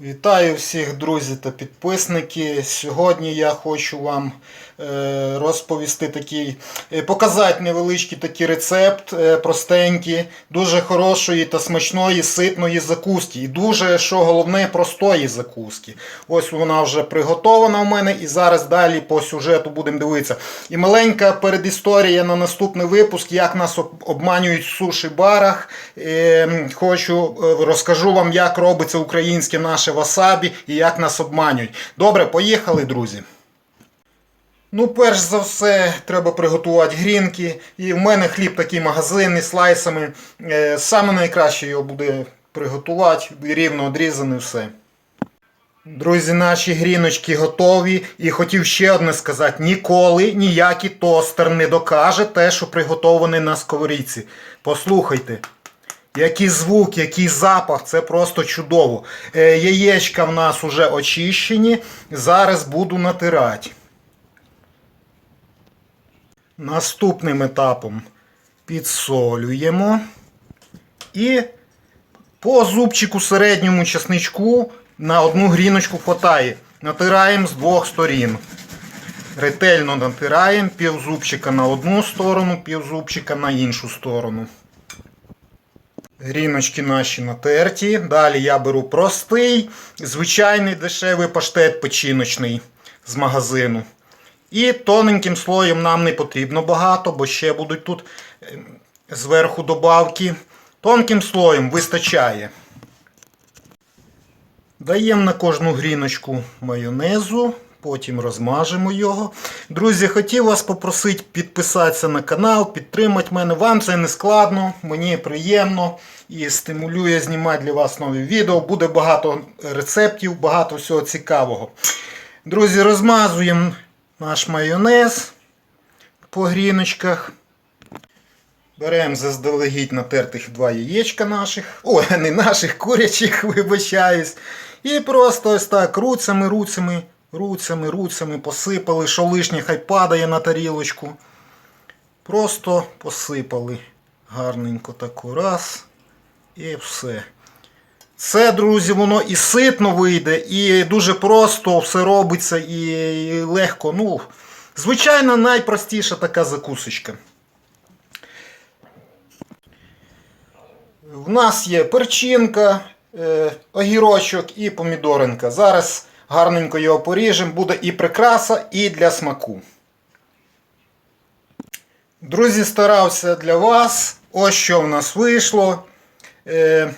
Вітаю всіх друзі та підписники. Сьогодні я хочу вам е, розповісти такий, е, показати невеличкий такий рецепт, е, простенький, дуже хорошої та смачної ситної закуски. І дуже, що головне, простої закуски. Ось вона вже приготована в мене, і зараз далі по сюжету будемо дивитися. І маленька передісторія на наступний випуск, як нас обманюють в суші-барах. Е, хочу розкажу вам, як робиться українське наше васабі і як нас обманюють. Добре, поїхали, друзі. Ну, перш за все, треба приготувати грінки. І в мене хліб такий магазинний слайсами. Е, Саме найкраще його буде приготувати, рівно одрізане все. Друзі, наші гріночки готові. І хотів ще одне сказати: ніколи ніякий тостер не докаже те, що приготоване на сковорідці. Послухайте. Який звук, який запах, це просто чудово. Е, яєчка в нас уже очищені. Зараз буду натирати. Наступним етапом підсолюємо. І по зубчику середньому чесничку на одну гріночку хватає. Натираємо з двох сторін. Ретельно натираємо пів зубчика на одну сторону, пів зубчика на іншу сторону. Гріночки наші натерті. Далі я беру простий, звичайний дешевий паштет печіночний з магазину. І тоненьким слоєм нам не потрібно багато, бо ще будуть тут е, зверху добавки. Тонким слоєм вистачає. Даємо на кожну гріночку майонезу, потім розмажемо його. Друзі, хотів вас попросити підписатися на канал, підтримати мене. Вам це не складно, мені приємно і стимулює знімати для вас нові відео. Буде багато рецептів, багато всього цікавого. Друзі, розмазуємо наш майонез по гріночках. Беремо заздалегідь натертих два яєчка наших. Ой, не наших, курячих, вибачаюсь. І просто ось так руцями, руцями, руцями, посипали, що лишнє хай падає на тарілочку. Просто посипали гарненько таку раз. І все. Це, друзі, воно і ситно вийде, і дуже просто все робиться, і легко. Ну, звичайно, найпростіша така закусочка. В нас є перчинка, е, огірочок і помідоринка. Зараз гарненько його поріжемо, буде і прикраса, і для смаку. Друзі, старався для вас. Ось що в нас вийшло. Е,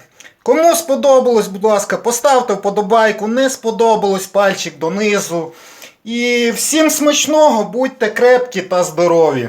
Кому сподобалось, будь ласка, поставте вподобайку, не сподобалось пальчик донизу. І всім смачного, будьте крепкі та здорові!